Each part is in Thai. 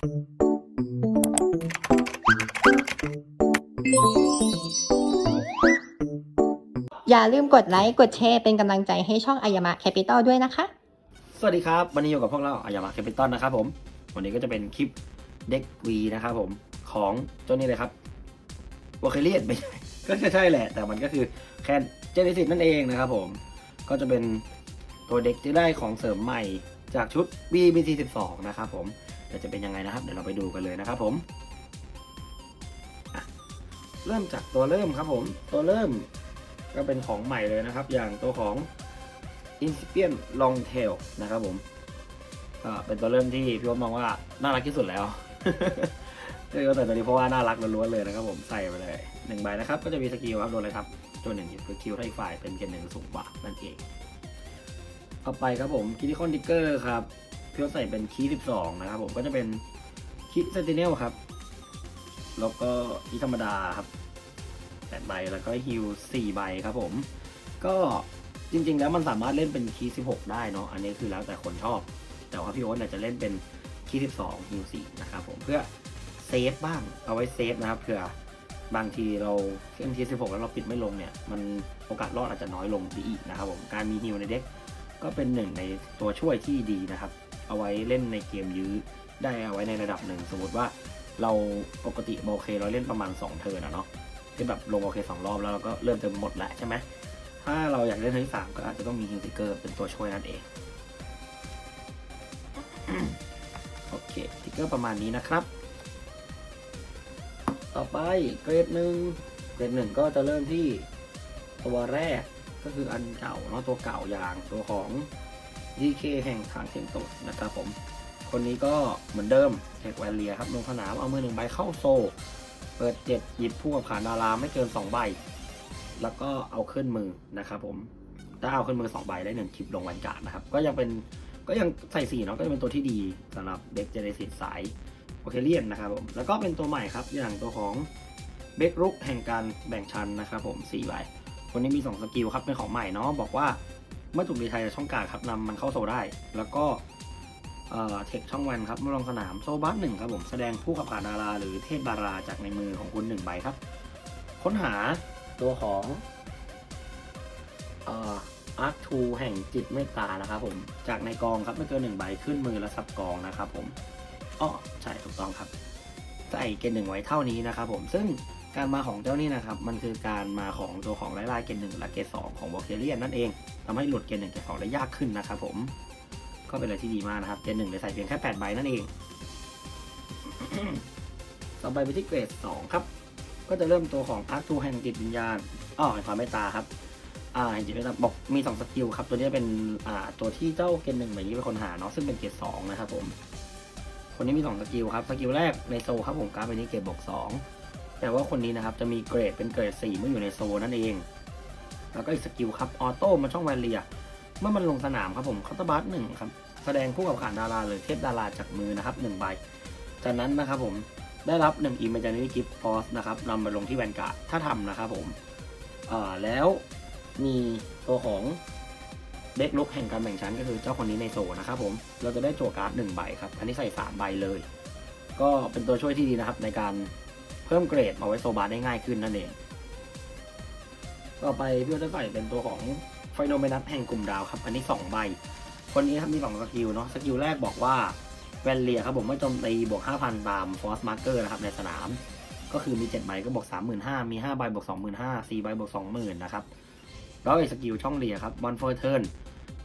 อย่าลืมกดไลค์ กดแชร์ เป็นกำลังใจให้ช่องอายามะแคปิตอลด้วยนะคะ สวัสดีครับ วันนี้อยู่กับพวกเราอายามาแคปิตอลนะครับผม วันนี้ก็จะเป็นคลิปเด็กวีนะครับผม ของเจ้านี้เลยครับวอคเลียนไม่ใช่ก็ใช่แหละ แต่มันก็คือแคนเจเนซิสนั่นเองนะครับผม ก็จะเป็นตัวเด็กที่ได้ของเสริมใหม่จากชุด BBC 12นะครับผม เดี๋ยวจะเป็นยังไงนะครับ เดี๋ยวเราไปดูกันเลยนะครับผมเริ่มจากตัวเริ่มครับผม ตัวเริ่มก็เป็นของใหม่เลยนะครับ อย่างตัวของ Incipient Long Tail นะครับผมก็เป็นตัวเริ่มที่พี่วมองว่าน่ารักที่สุดแล้วเออแต่ตัวนี้เพราะว่าน่ารักล้วนๆเลยนะครับผมใส่ไปเลยหนึ่งใบนะครับ ก็จะมีสกิลครับโดนเลยครับตัวหนึ่งคือคิวถ้อีกฝ่ายเป็นเกณฑ์หนึ่งสูงกว่านั่นเอง ต่อไปครับผมคิทิคอนดิเกอร์ครับ พี่วใส่เป็นคีย์12 นะครับผมก็จะเป็นคีย์เซนติเนลครับ แล้วก็คีย์ธรรมดาครับแปดใบแล้วก็ฮิวสี่ใบครับผม ก็จริง ๆ แล้วมันสามารถเล่นเป็นคีย์16 ได้เนาะอันนี้คือแล้วแต่คนชอบ แต่ว่าพี่โอ๊ตเนี่ยจะเล่นเป็นคีย์12ฮิว4นะครับผมเพื่อเซฟบ้างเอาไว้เซฟนะครับเผื่อบางทีเราเล่นคีย์16 แล้วเราปิดไม่ลงเนี่ยมันโอกาสรอดอาจจะน้อยลงไปอีกนะครับผมการมีฮิวในเด็กก็เป็นหนึ่งในตัวช่วยที่ดีนะครับ เอาไว้เล่นในเกมยื้อได้เอาไว้ในระดับหนึ่งสมมติว่าเราปกติโอเคเราเล่นประมาณ 2 เทิร์นอะเนาะที่แบบลงโอเคสองรอบแล้วเราก็เริ่มจะหมดแล้วใช่ไหมถ้าเราอยากเล่นเทอร์ที่สามก็อาจจะต้องมีฮิวติเกอร์เป็นตัวช่วยนั่นเองโอเคติเกอร์ประมาณนี้นะครับ ต่อไปเกรดหนึ่งเกรดหนึ่งก็จะเริ่มที่ตัวแรกก็คืออันเก่าเนาะตัวเก่าอย่างตัวของ DK แห่งฐานเทียนตกนะครับผมคนนี้ก็เหมือนเดิมเทคแวนเลียครับลงสนามเอามือหนึ่งใบเข้าโซ เปิดเจ็ดหยิบผู้กับขานดาราไม่เกินสองใบ แล้วก็เอาขึ้นมือนะครับผมถ้าเอาขึ้นมือสองใบได้หนึ่งคลิปลงวันการนะครับ ก็ยังเป็นก็ยังใส่สีเนาะก็จะเป็นตัวที่ดีสำหรับเด็กเจเนซิสสายโอเคเลียนนะครับผมแล้วก็เป็นตัวใหม่ครับอย่างตัวของเบกรุกแห่งการแบ่งชั้นนะครับผมสี่ใบคนนี้มี2สกิลครับเป็นของใหม่เนาะบอกว่า เมื่อถูกรีไทยจากช่องกางครับนำมันเข้าโซได้ แล้วก็เทคช่องวันครับเมื่อลงสนามโซบัสหนึ่งครับผมแสดงผู้ขับผ่านดารา หรือเทพดาราจากในมือของคุณหนึ่งใบครับ ค้นหาตัวของอาร์คทูแห่งจิตเมตตานะครับผมจากในกองครับไม่เกินหนึ่งใบขึ้นมือและซับกองนะครับผมอ๋อใช่ถูกต้องครับใส่เกณฑ์หนึ่งไว้เท่านี้นะครับผมซึ่งการมาของเจ้านี่นะครับ มันคือการมาของตัวของไล่ๆเกณฑ์หนึ่งและเกณฑ์สองของวอลเกเรียนนั่นเอง ทำให้หลดเกณฑ์หนึ่งเกณฑ์สองได้ยากขึ้นนะครับผม ก็เป็นอะไรที่ดีมากนะครับเกณฑ์หนึ่งเลยใส่เพียงแค่แปดใบนั่นเอง ต่อไปไปที่เกรดสองครับ ก็จะเริ่มตัวของอาร์ตูแห่งจิตวิญญาณอ๋อแห่งความเมตตาครับอ่าแห่งจิตเมตตาบอกมีสองสกิลครับ ตัวนี้เป็นอ่าตัวที่เจ้าเกณฑ์หนึ่งแบบนี้เป็นคนหาเนาะซึ่งเป็นเกรดสองนะครับผมคนนี้มีสองสกิลครับ สกิลแรกในโซครับผมการดใบนี้เกรดบวกสองแต่ว่าคนนี้นะครับจะมีเกรดเป็นเกรดสี่เมื่ออยู่ในโซนั่นเอง แล้วก็อีกสกิลครับออโต้มาช่องแวนเลียเมื่อมันลงสนามครับผมคัตบัสหนึ่งครับแสดงคู่กับขานดาราหรือเทพดาราจากมือนะครับหนึ่งใบ จากนั้นนะครับผมได้รับ1 Imaginary Gift Force นะครับนำไปลงที่แวนการ์ดถ้าทำนะครับผมแล้วมีตัวของเด็กลุกแห่งการแบ่งชั้นก็คือเจ้าคนนี้ในโซนะครับผมเราจะได้จั่วการ์ดหนึ่งใบครับ อันนี้ใส่3ใบเลย ก็เป็นตัวช่วยที่ดีนะครับในการเพิ่มเกรดมาไว้โซบาร์ได้ง่ายขึ้นนั่นเอง ต่อไปพี่จะใส่เป็นตัวของไฟโนเมนัสแห่งกลุ่มดาวครับ อันนี้ 2 ใบ คนนี้ครับมี2สกิลเนาะสกิลแรกบอกว่าแวนเลียครับผมเมื่อโจมตีบวก 5,000 ตามฟอสมาร์เกอร์นะครับในสนาม ก็คือมี 7 ใบก็บวก 35,000 มี 5 ใบบวก 25,000 4 ใบบวก 20,000 นะครับ แล้วอีกสกิลช่องเลียครับบอลเฟอร์เทิร์น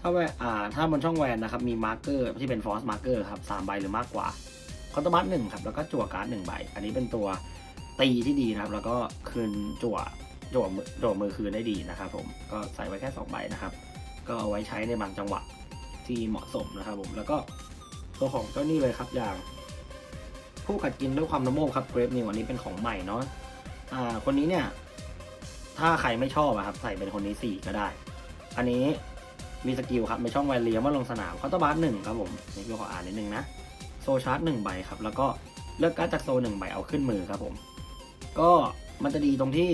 ถ้าแวอ่าถ้าบนช่องแวนนะครับมีมาร์เกอร์ที่เป็นฟอสมาร์เกอร์ครับ3ใบหรือมากกว่าคอนตบัตหนึ่งครับแล้วก็จั่วการ์ดหนึ่งใบ อันนี้เป็นตัวตีที่ดีนะครับ แล้วก็คืนจั่ว จั่วมือจั่วมือคืนได้ดีนะครับผมก็ใส่ไว้แค่2ใบนะครับ ก็เอาไว้ใช้ในบางจังหวะที่เหมาะสมนะครับผมแล้วก็ตัวของเจ้านี่เลยครับอย่างผู้กัดกินด้วยความน้ำโมกครับเกรฟนิวอันนี้เป็นของใหม่เนาะอ่าคนนี้เนี่ยถ้าใครไม่ชอบอะครับใส่เป็นคนนี้สี่ก็ได้ อันนี้มีสกิลครับในช่องแวเลียเมื่อลงสนามเคาน์เตอร์บาร์หนึ่งครับผมนี่พี่ขออ่านนิดนึงนะโซชาร์จหนึ่งใบครับ แล้วก็เลือกการ์ดจากโซหนึ่งใบเอาขึ้นมือครับผม ก็มันจะดีตรงที่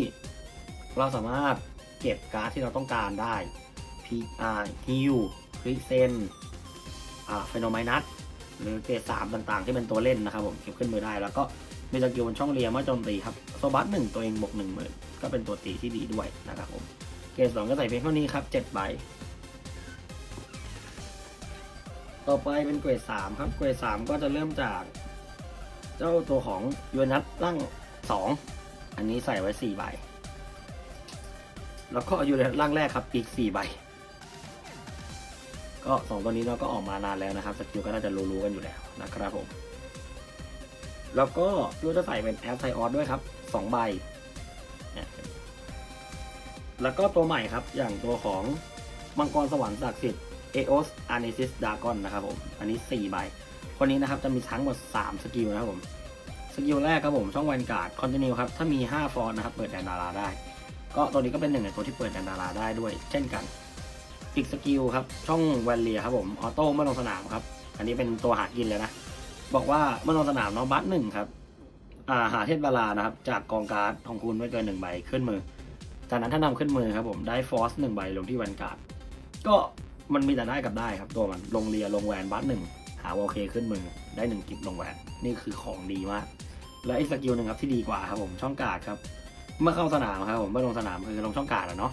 เราสามารถเก็บการ์ดที่เราต้องการได้พีอาร์ฮิวคริเซนอ่าเฟโนไมนัสหรือเกรดสามต่างๆ ที่เป็นตัวเล่นนะครับผมเก็บขึ้นมือได้แล้วก็มีสกิลบนช่องเรียมื่อโจมตีครับโซบัสหนึ่งตัวเองบวกหนึ่งหมื่นก็เป็นตัวตีที่ดีด้วยนะครับผมเกรดสองก็ใส่เพียงเท่านี้ครับเจ็ดใบต่อไปเป็นเกรดสามครับเกรดสามก็จะเริ่มจากเจ้าตัวของยูนัทร่างสองอันนี้ใส่ไว้สี่ใบ แล้วก็อยูนัทร่างแรกครับอีกสี่ใบ ก็สองตัวนี้เราก็ออกมานานแล้วนะครับสกิลก็น่าจะรู้ๆกันอยู่แล้วนะครับผม แล้วก็เราจะใส่เป็นแอปไทออสด้วยครับสองใบ แล้วก็ตัวใหม่ครับอย่างตัวของมังกรสวรรค์ศักดิ์สิทธิ์เอโอสอาร์เนซิสดากอนนะครับผม อันนี้ 4 ใบ คนนี้นะครับจะมีทั้งหมด 3 สกิลนะครับผม สกิลแรกครับผมช่องแวนการ์ดคอนติเนียครับ ถ้ามี 5 ฟอนต์นะครับ เปิดแดนดาราได้ ก็ตัวนี้ก็เป็นหนึ่งในตัวที่เปิดแดนดาราได้ด้วยเช่นกัน อีกสกิลครับ ช่องแวนเลียครับผมออโต้เมื่อลงสนามครับ อันนี้เป็นตัวหากินเลยนะ บอกว่าเมื่อลงสนามเนาะบัตหนึ่งครับอ่าหาเทพบาลานะครับ จากกองการ์ดของคุณไม่เกินหนึ่งใบขึ้นมือ จากนั้นถ้านำขึ้นมือครับผมได้ฟอสหนึ่งใบลงที่แวนการ์ดก็มันมีแต่ได้กับได้ครับตัวมันลงเรียลงแวนบัตหนึ่งหาวอลเคขึ้นมือได้หนึ่งกิฟลงแวนนี่คือของดีมากและอีกสกิลหนึ่งครับที่ดีกว่าครับผมช่องการ์ดครับ เมื่อเข้าสนามครับผมเมื่อลงสนามคือลงช่องกาดอะเนาะ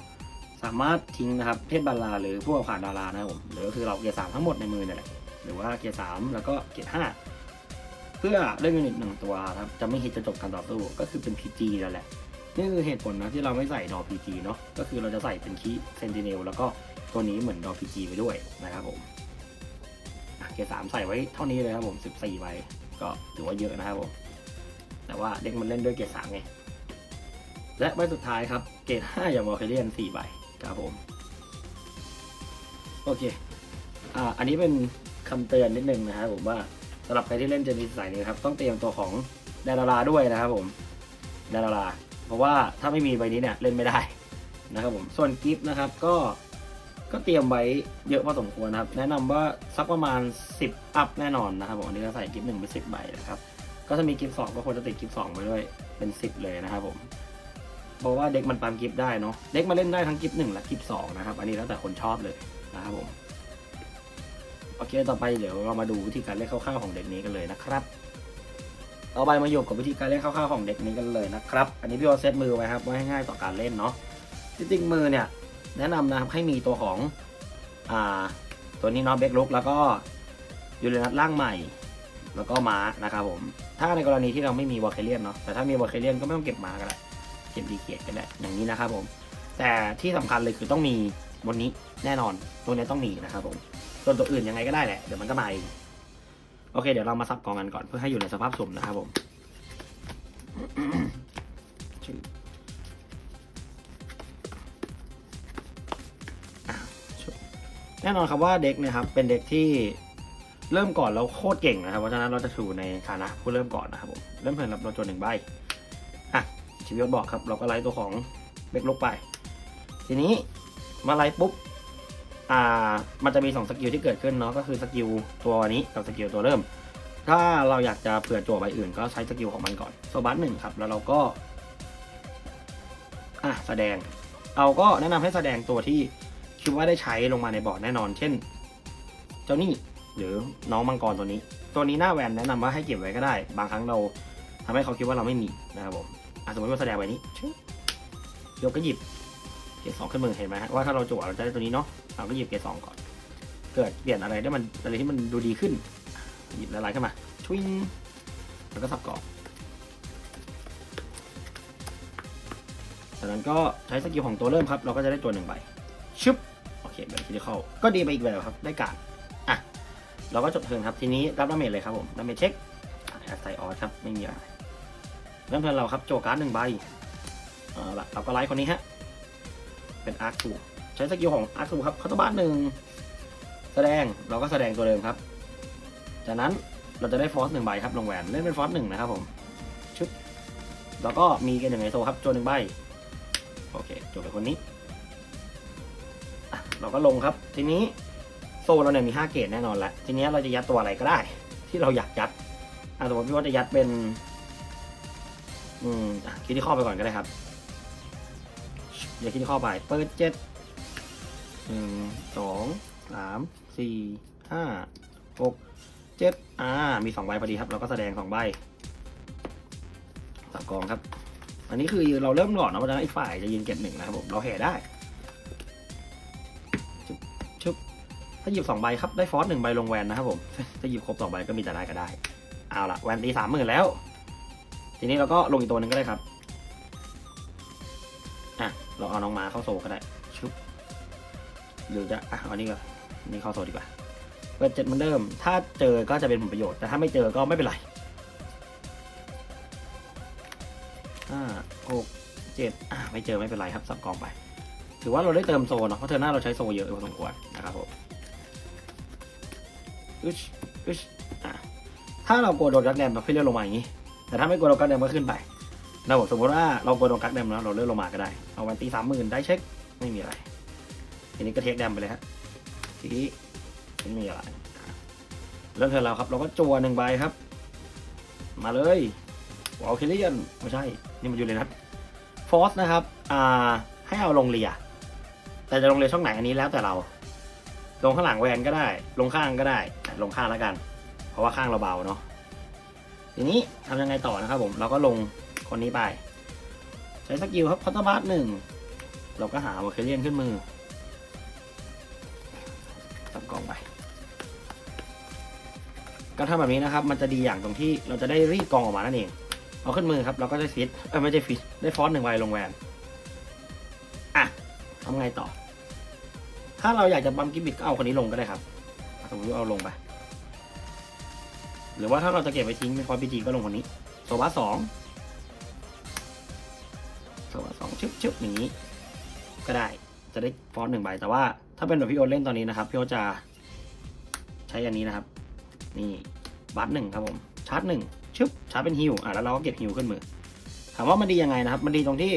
สามารถทิ้งนะครับเทพบาลาหรือผู้เอาผ่านดารานะครับผมหรือก็คือเราเกียร์สามทั้งหมดในมือเนี่ยแหละหรือว่าเกียร์สามแล้วก็เกียร์ห้าเพื่อเล่นยูนิตหนึ่งตัวครับจะไม่ฮิตจะจบการต่อสู้ก็คือเป็น PG แล้วแหละนี่คือเหตุผลนะที่เราไม่ใส่ดอ PG เนาะก็คือเราจะใส่เป็นคีเซนติเนลแล้วก็ตัวนี้เหมือนดอ PG ไปด้วยนะครับผมเกียร์สามใส่ไว้เท่านี้เลยครับผม 14ใบก็ถือว่าเยอะนะครับผมแต่ว่าเด็กมันเล่นด้วยเกียร์สามไง และใบสุดท้ายครับ เกรด5อย่างวอลเคเลียน4ใบครับผม โอเค อ่า อันนี้เป็นคำเตือนนิดนึงนะครับผมว่าสำหรับใครที่เล่นเจนีสายนี้ครับ ต้องเตรียมตัวของดาราด้วยนะครับผมดาราเพราะว่าถ้าไม่มีใบนี้เนี่ยเล่นไม่ได้นะครับผม ส่วนกิฟต์นะครับก็ก็เตรียมไว้เยอะพอสมควรนะครับ แนะนำว่าสักประมาณ 10 อัพแน่นอนนะครับผมอันนี้ก็ใส่กิฟต์หนึ่งไปสิบใบนะครับ ก็ถ้ามีกิฟต์สองก็ควรจะติดกิฟต์สองไปด้วยเป็นสิบเลยนะครับผม เพราะว่าเด็กมันปั๊มกิฟต์ได้เนาะเด็กมาเล่นได้ทั้งกิฟต์หนึ่งและกิฟต์สองนะครับ อันนี้แล้วแต่คนชอบเลยนะครับผมโอเคต่อไปเดี๋ยวเรามาดูวิธีการเล่นคร่าวๆของเด็กนี้กันเลยนะครับต่อไปมาอยู่กับวิธีการเล่นคร่าวๆของเด็กนี้กันเลยนะครับ อันนี้พี่โอเซตมือไว้ครับไว้ง่ายต่อการเล่นเนาะจริงๆมือเนี่ยแนะนำนะครับให้มีตัวของอ่าตัวนี้เนาะเบกลุกแล้วก็ยูเรนัสร่างใหม่ แล้วก็ม้านะครับผม ถ้าในกรณีที่เราไม่มีวอลเคเลียนเนาะแต่ถ้ามีวอลเคเลียนก็ไม่ต้องเก็บม้าก็ได้ เก็บดีเกียก็ได้อย่างนี้นะครับผมแต่ที่สำคัญเลยคือต้องมีบนนี้แน่นอนตัวนี้ต้องมีนะครับผมส่วนตัวอื่นยังไงก็ได้แหละเดี๋ยวมันก็มาเองโอเค เดี๋ยวเรามาสับกองกันก่อนเพื่อให้อยู่ในสภาพสมนะครับผมแน่นอนครับว่าเด็กนะครับเป็นเด็กที่เริ่มก่อนแล้วโคตรเก่งนะครับเพราะฉะนั้นเราจะถือในฐานะผู้เริ่มก่อนนะครับผมเริ่มเพิ่มรับโดนจนหนึ่งใบ ชีวิตบอกครับ เราก็ไล่ตัวของเบกลกไป ทีนี้มาไล่ปุ๊บอ่ามันจะมีสองสกิลที่เกิดขึ้นเนาะก็คือสกิลตัวนี้กับสกิลตัวเริ่ม ถ้าเราอยากจะเผื่อจั่วใบอื่น ก็ใช้สกิลของมันก่อนโซบัสหนึ่งครับ แล้วเราก็อะแสดง เราก็แนะนำให้แสดงตัวที่คิดว่าได้ใช้ลงมาในบอร์ดแน่นอน เช่น เจ้านี่หรือน้องมังกรตัวนี้ ตัวนี้หน้าแวนแนะนำว่าให้เก็บไว้ก็ได้ บางครั้งเราทำให้เขาคิดว่าเราไม่มีนะครับผม สมมติว่าแสดงไว้นี้ชึ้งยกก็หยิบเกรดสองขึ้นมือเห็นไหมฮะว่าถ้าเราจั่วเราจะได้ตัวนี้เนาะเราก็หยิบเกรดสองก่อน เกิดเปลี่ยนอะไรได้มันอะไรที่มันดูดีขึ้น หยิบอะไรขึ้นมาชวิงแล้วก็สับกรอบจากนั้นก็ใช้สกิลของตัวเริ่มครับ เราก็จะได้ตัวหนึ่งใบชึบโอเคแบบที่เข้าก็ดีไปอีกแบบครับได้การดอะเราก็จบเทิร์นครับทีนี้รับดาเมจเลยครับผมดาเมจเช็คแอสไซออสครับไม่มีอะไร เริ่มเทิร์นเราครับโจการ์ดหนึ่งใบเอาละเราก็ไลท์คนนี้ฮะ เป็นอาร์คทูใช้สกิลของอาร์คทูครับเขาตบ้านหนึ่งแสดงเราก็แสดงตัวเดิมครับ จากนั้นเราจะได้ฟอสหนึ่งใบครับลงแหวนเล่นเป็นฟอสหนึ่งนะครับผมชุดแล้วก็มีกันหนึ่งไอโซครับโจหนึ่งใบโอเคจบไปคนนี้เราก็ลงครับ ทีนี้โซเราเนี่ยมีห้าเกตแน่นอนแล้วทีนี้เราจะยัดตัวอะไรก็ได้ ที่เราอยากยัดอะสมมติพี่ว่าจะยัดเป็น อืมอะคิดที่ข้อไปก่อนก็ได้ครับเดี๋ยวคิดที่ข้อไปเปิดเจ็ดหนึ่งสองสามสี่ห้าหกเจ็ดอ่า มีสองใบพอดีครับ เราก็แสดงสองใบสับกองครับ อันนี้คือเราเริ่มก่อนนะเพราะฉะนั้นอีกฝ่ายจะยืนเก็บหนึ่งนะครับผมเราแห่ได้ชุบชุบถ้าหยิบสองใบครับ ได้ฟอสหนึ่งใบลงแวนนะครับผม ถ้าหยิบครบสองใบก็มีแต่ได้ก็ได้ เอาละแวนตีสามหมื่นแล้ว ทีนี้เราก็ลงอีกตัวหนึ่งก็ได้ครับ อะ เราเอาน้องม้าเข้าโซก็ได้ ชุบ หรือจะ อะ เอาอันนี้ก็นี่เข้าโซดีกว่าเปิดเจ็ดเหมือนเดิม ถ้าเจอก็จะเป็นผลประโยชน์ แต่ถ้าไม่เจอก็ไม่เป็นไรห้าหกเจ็ดอะ ไม่เจอไม่เป็นไรครับสับกองไป ถือว่าเราได้เติมโซเนาะ เพราะเธอหน้าเราใช้โซเยอะพอสมควรนะครับผมอึชอึชอะถ้าเรากลัวโดนกักแดมเราค่อยเลื่อนลงมาอย่างนี้ แต่ถ้าไม่กลัวโดนกักแดมก็ขึ้นไปนะผมสมมติว่าเรากลัวโดนกักแดมแล้วเราเลื่อนลงมาก็ได้ เอาวันตีสามหมื่นได้เช็คไม่มีอะไรทีนี้ก็เทคแดมไปเลยฮะทีนี้ไม่มีอะไรเริ่มเทิร์นเราครับ เราก็จัวหนึ่งใบครับ มาเลยวอลคิเลียนไม่ใช่ นี่มันอยู่เลยนะฟอสนะครับ อ่า ให้เอาลงเรีย แต่จะลงเรียช่องไหนอันนี้แล้วแต่เรา ลงข้างหลังแวนก็ได้ ลงข้างก็ได้ ลงข้างแล้วกัน เพราะว่าข้างเราเบาเนาะ ทีนี้ทำยังไงต่อนะครับผมเราก็ลงคนนี้ไป ใช้สกิลครับพัตบาร์หนึ่งเราก็หาวอลคิเลียนขึ้นมือตับกล่องไปก็ทำแบบนี้นะครับ มันจะดีอย่างตรงที่เราจะได้รีดกองออกมานั่นเองเอาขึ้นมือครับ เราก็ได้ฟิตเออไม่ใช่ฟิตได้ฟอนต์หนึ่งใบลงแวนอะทำไงต่อ ถ้าเราอยากจะบัมกิมบิกก็เอาคนนี้ลงก็ได้ครับสมมติเอาลงไป หรือว่าถ้าเราจะเก็บไว้ทิ้งเป็นฟอนต์พีจีก็ลงคนนี้โซบาสองโซบาสองชึบชึบอย่างนี้ ก็ได้จะได้ฟอนต์หนึ่งใบ แต่ว่าถ้าเป็นแบบพี่โอเล่นตอนนี้นะครับ พี่โอจะใช้อันนี้นะครับ นี่บัตหนึ่งครับผม ชาร์จหนึ่งชึบชาร์จเป็นฮิวอะแล้วเราก็เก็บฮิวขึ้นมือ ถามว่ามันดียังไงนะครับ มันดีตรงที่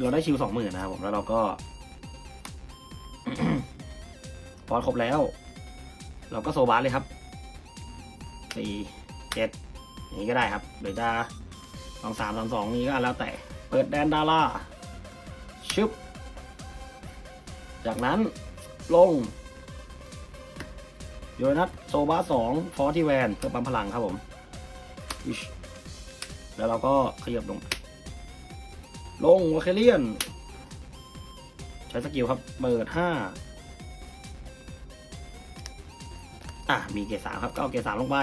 เราได้ชิวสองหมื่นนะครับผม แล้วเราก็ฟอนต์ครบแล้ว เราก็โซบาสเลยครับ สี่เจ็ดอย่างนี้ก็ได้ครับหรือจะสองสามสองสองนี้ก็แล้วแต่ เปิดแดนดาราชึบ จากนั้นลง โยนัทโซบาสองฟอร์ที่แวนเพื่อปั๊มพลังครับผม แล้วเราก็ขยับลง ลงวอเคเลียน ใช้สกิลครับ เปิดห้า อะมีเกรดสามครับก็เอาเกรดสามลงไป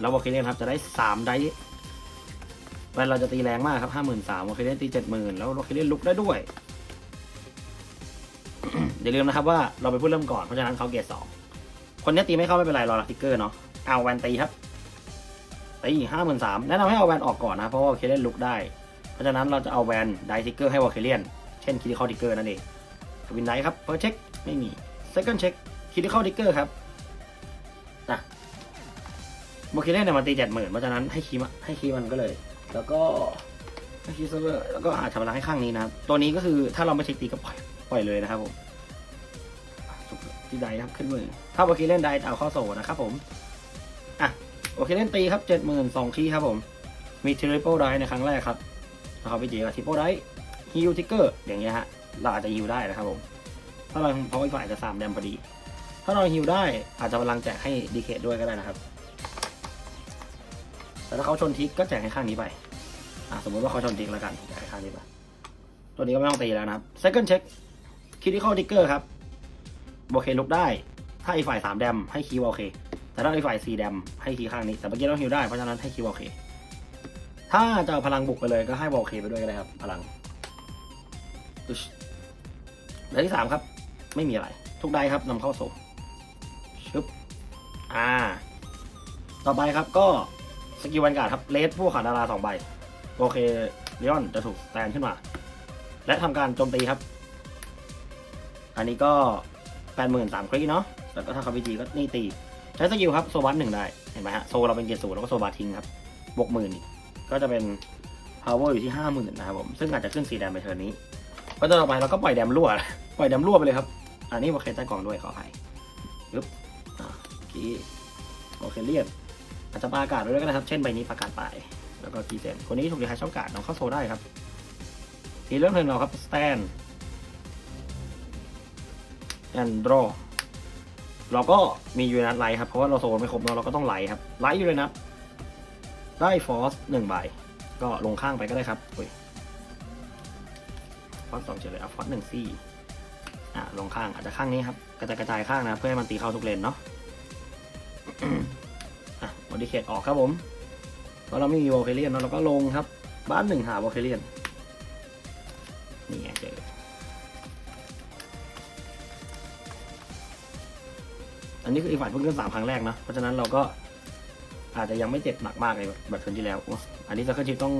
แล้ววอเคเลียนครับจะได้สามได้แวนเราจะตีแรงมากครับห้าหมื่นสามวอเคเลียนตีเจ็ดหมื่นแล้ววอเคเลียนลุกได้ด้วยอย่าลืมนะครับว่าเราไปพูดเริ่มก่อนเพราะฉะนั้นเขาเกรดสองคนนี้ตีไม่เข้าไม่เป็นไรรอลักทิกเกอร์เนาะเอาแวนตีครับตีห้าหมื่นสามแนะนำให้เอาแวนออกก่อนนะเพราะว่าเคเลียนลุกได้ เพราะฉะนั้นเราจะเอาแวนไดทิกเกอร์ให้วอลเคเลียนเช่นคิดิคอทิกเกอร์นั่นเองวินไดครับเฟิร์สเช็คไม่มีเซคันด์เช็คคิดิคอทิกเกอร์ครับ นะวอลเคเลียนเนี่ยมันตีเจ็ดหมื่นเพราะฉะนั้นให้คีมให้คีมันก็เลย แล้วก็ให้คีเซอร์เวอร์แล้วก็อาจจะพลังให้ข้างนี้นะครับ ตัวนี้ก็คือถ้าเราไม่เช็คตีก็ปล่อยปล่อยเลยนะครับผมที่ไดครับขึ้นมือ ถ้าโอเคเล่นไดจะเอาเข้าโซนะครับผมอะโอเคเล่นตีครับเจ็ดหมื่นสองคีครับผม มีทริปเปิลไดในครั้งแรกครับนะครับไปเจอกับทริปเปิลไดฮิวทิกเกอร์อย่างเงี้ยฮะเราอาจจะฮิวได้นะครับผมถ้าเราเพราะว่าอีกฝ่ายจจะสามแดมพอดี ถ้าเราฮิวได้อาจจะพลังแจกให้ดีเคทด้วยก็ได้นะครับ แต่ถ้าเขาชนทิกก็แจกให้ข้างนี้ไปอะสมมติว่าเขาชนทิกแล้วกันแจกให้ข้างนี้ไป ตัวนี้ก็ไม่ต้องตีแล้วนะครับ second check critical trigger ครับโอเคลุกได้ ถ้าอีฝ่ายสามแดมให้คีย์โอเค แต่ถ้าอีฝ่ายสี่แดมให้คีย์ข้างนี้ แต่เมื่อกี้ต้องฮิวได้ เพราะฉะนั้นให้คีย์โอเค ถ้าจะพลังบุกไปเลยก็ให้โอเคไปด้วยก็ได้ครับ พลังอึชและที่สามครับ ไม่มีอะไร ทุกได้ครับนำเข้าโซ่ อ่า ต่อไปครับก็สกิลวันการ์ดครับเลสผู้ขาดาราสองใบ โอเคเลออนจะถูกแตนขึ้นมา และทำการโจมตีครับ อันนี้ก็แปดหมื่นสามคลิกเนาะแล้วก็ถ้าเขาพีจีก็นี่ตี ใช้สกิลครับโซบัสหนึ่งได้ เห็นไหมฮะ โซเราเป็นเกียร์ศูนย์แล้วก็โซบัสทิ้งครับ บวกหมื่นก็จะเป็น power อยู่ที่ห้าหมื่นนะครับผม ซึ่งอาจจะขึ้นสีแดงไปเทอร์นนี้ก็ต่อไปเราก็ปล่อยแดมรั่ว ปล่อยแดมรั่วไปเลยครับ อันนี้โอเคใต้กล่องด้วยขออภัยปึ๊บ กี้โอเคเลียนอาจจะปาอากาศไว้ด้วยก็ได้ครับ เช่นใบนี้ประกาศไปแล้วก็กีเซนคนนี้ถูกดีใครช่องการดน้องเข้าโซได้ครับทีเริ่มเพลงเราครับ stand and draw เราก็มียูเรนัสไลท์ครับ เพราะว่าเราโซนไม่ครบเนาะเราก็ต้องไลท์ครับ ไลท์ยูเรนัสได้ฟอสหนึ่งใบ ก็ลงข้างไปก็ได้ครับอุ้ยฟอสสองเฉยเลยเอาฟอสหนึ่งซี่อะลงข้างอาจจะข้างนี้ครับ กระจายกระจายข้างนะ เพื่อให้มันตีเข้าทุกเลนเนาะ อะมดิเคทออกครับผม เพราะเราไม่มีวอลเคเลียนเนาะเราก็ลงครับ บ้านหนึ่งหาวอลเคเลียน นี่ไงเจออันนี้คืออีกฝ่ายเพิ่งขึ้นสามครั้งแรกนะเพราะฉะนั้นเราก็อาจจะยังไม่เจ็บหนักมากเลยแบบเทินที่แล้ว อันนี้จะขึ้นชิปต้อง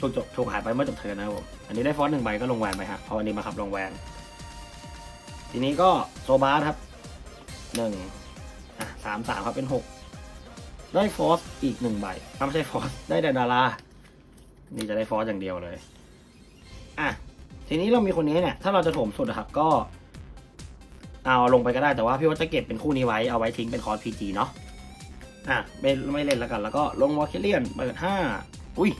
ถูกจบถูกหายไปเมื่อจบเทินนะครับผม อันนี้ได้ฟอสหนึ่งใบก็ลงแวนไปฮะเพราะอันนี้มาขับลงแวน ทีนี้ก็โซบาร์ครับหนึ่ง สามสามครับเป็นหกได้ฟอสอีกหนึ่งใบถ้าไม่ใช่ฟอสได้แต่ดารานี่จะได้ฟอสอย่างเดียวเลย อะ ทีนี้เรามีคนนี้เนี่ย ถ้าเราจะโถมสุดอะครับ ก็เอาลงไปก็ได้แต่ว่าพี่ว่าจะเก็บเป็นคู่นี้ไว้เอาไว้ทิ้งเป็นคอร์สพีจีเนาะอะไม่ไม่เล่นแล้วกัน แล้วก็ลงวอลเคเลียนเปิดห้าอุ้ย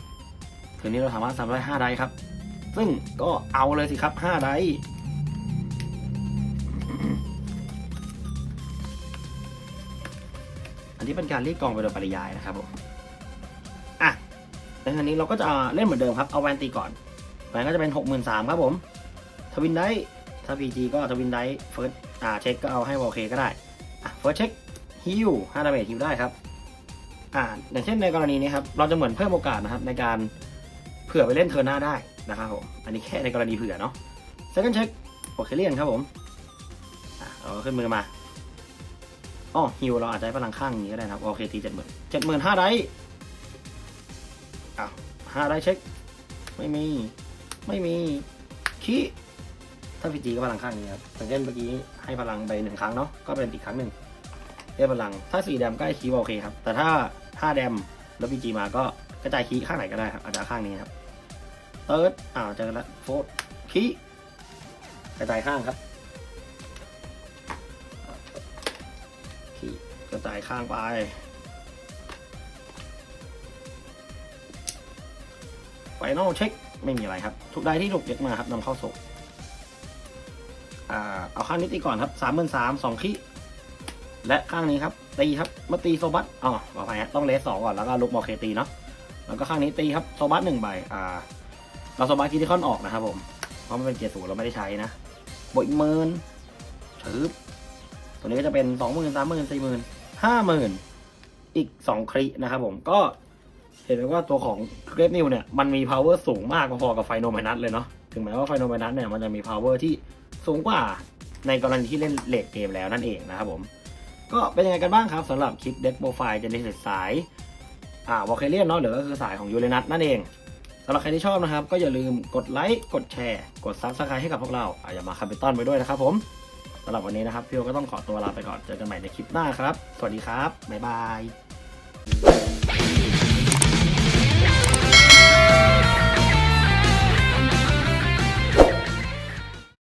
คืนนี้เราสามารถทำได้ห้าไดครับ ซึ่งก็เอาเลยสิครับห้าได อันนี้เป็นการเรียกกองไปโดยปริยายนะครับผมอะในครั้นี้เราก็จะเล่นเหมือนเดิมครับ เอาแวนตีก่อนแวนก็จะเป็นหกหมื่นสามครับผม ทวินได้ถ้า PG ก็ทวินได้เฟิร์สอ่าเช็คก็เอาให้วอลเคก็ได้ อะเฟิร์สเช็คฮิวห้าดาเมจฮิวได้ครับ อ่าอย่างเช่นในกรณีนี้ครับ เราจะเหมือนเพิ่มโอกาสนะครับ ในการเผื่อไปเล่นเทอร์นหน้าได้นะครับผม อันนี้แค่ในกรณีเผื่อเนาะเซคันเช็คโอเคเลียนครับผม อะเราก็ขึ้นมือมา อ๋อฮิวเราอาจจะให้พลังข้างนี้ก็ได้นะครับโอเคตีเจ็ดหมื่นเจ็ดหมื่นห้าไดอะห้าไดเช็ค ไม่มี ไม่มีคีถ้าพีจีก็พลังข้างนี้ครับอย่างเช่นเมื่อกี้ให้พลังไปหนึ่งครั้งเนาะก็เป็นอีกครั้งหนึ่งเรียกพลัง ถ้าสี่แดมก็ให้คีโอเคครับ แต่ถ้าห้าแดมแล้วพีจีมาก็กระจายคีข้างไหนก็ได้ครับอาจจะข้างนี้ครับเติร์ดอ้าวเจอกันแล้วโฟร์คีกระจายข้างครับ กระจายข้างไป ไฟนอลเช็ค ไม่มีอะไรครับ ทุกได้ที่ถูกเย็กมาครับนำเข้าโซอ่าเอาข้างนี้ตีก่อนครับสามหมื่นสามสองขี้และข้างนี้ครับ ตีครับมาตีโซบัสอ๋อขออภัยฮะต้องเลสสองก่อนแล้วก็ลุกมอเคตีเนาะแล้วก็ข้างนี้ตีครับโซบัสหนึ่งใบอ่า เราโซบัสคิดที่ค่อนออกนะครับผมเพราะมันเป็นเกียร์ศูนย์เราไม่ได้ใช้นะบวกอีกหมื่นถือตัวนี้ก็จะเป็นสองหมื่นสามหมื่นสี่หมื่น ห้าหมื่นอีกสองครินะครับผมก็เห็นไหมว่าตัวของเกรฟนิวเนี่ยมันมี power สูงมากพอๆกับไฟโนแมนัสเลยเนาะถึงแม้ว่าไฟโนแมนัสเนี่ยมันจะมี power ที่สูงกว่าในกรณีที่เล่นเลดเกมแล้วนั่นเองนะครับผม ก็เป็นยังไงกันบ้างครับสำหรับคลิปเด็กโปรไฟล์เจเนซิสสายอ่าวอลเคเลียนเนาะหรือก็คือสายของยูเรนัสนั่นเองสำหรับใครที่ชอบนะครับ ก็อย่าลืมกดไลค์กดแชร์ กดซับสไครต์ให้กับพวกเราอย่ามาคัมเปตันไปด้วยนะครับผม สำหรับวันนี้นะครับพี่โอก็ต้องขอตัวลาไปก่อนเจอกันใหม่ในคลิปหน้าครับ สวัสดีครับบ๊ายบาย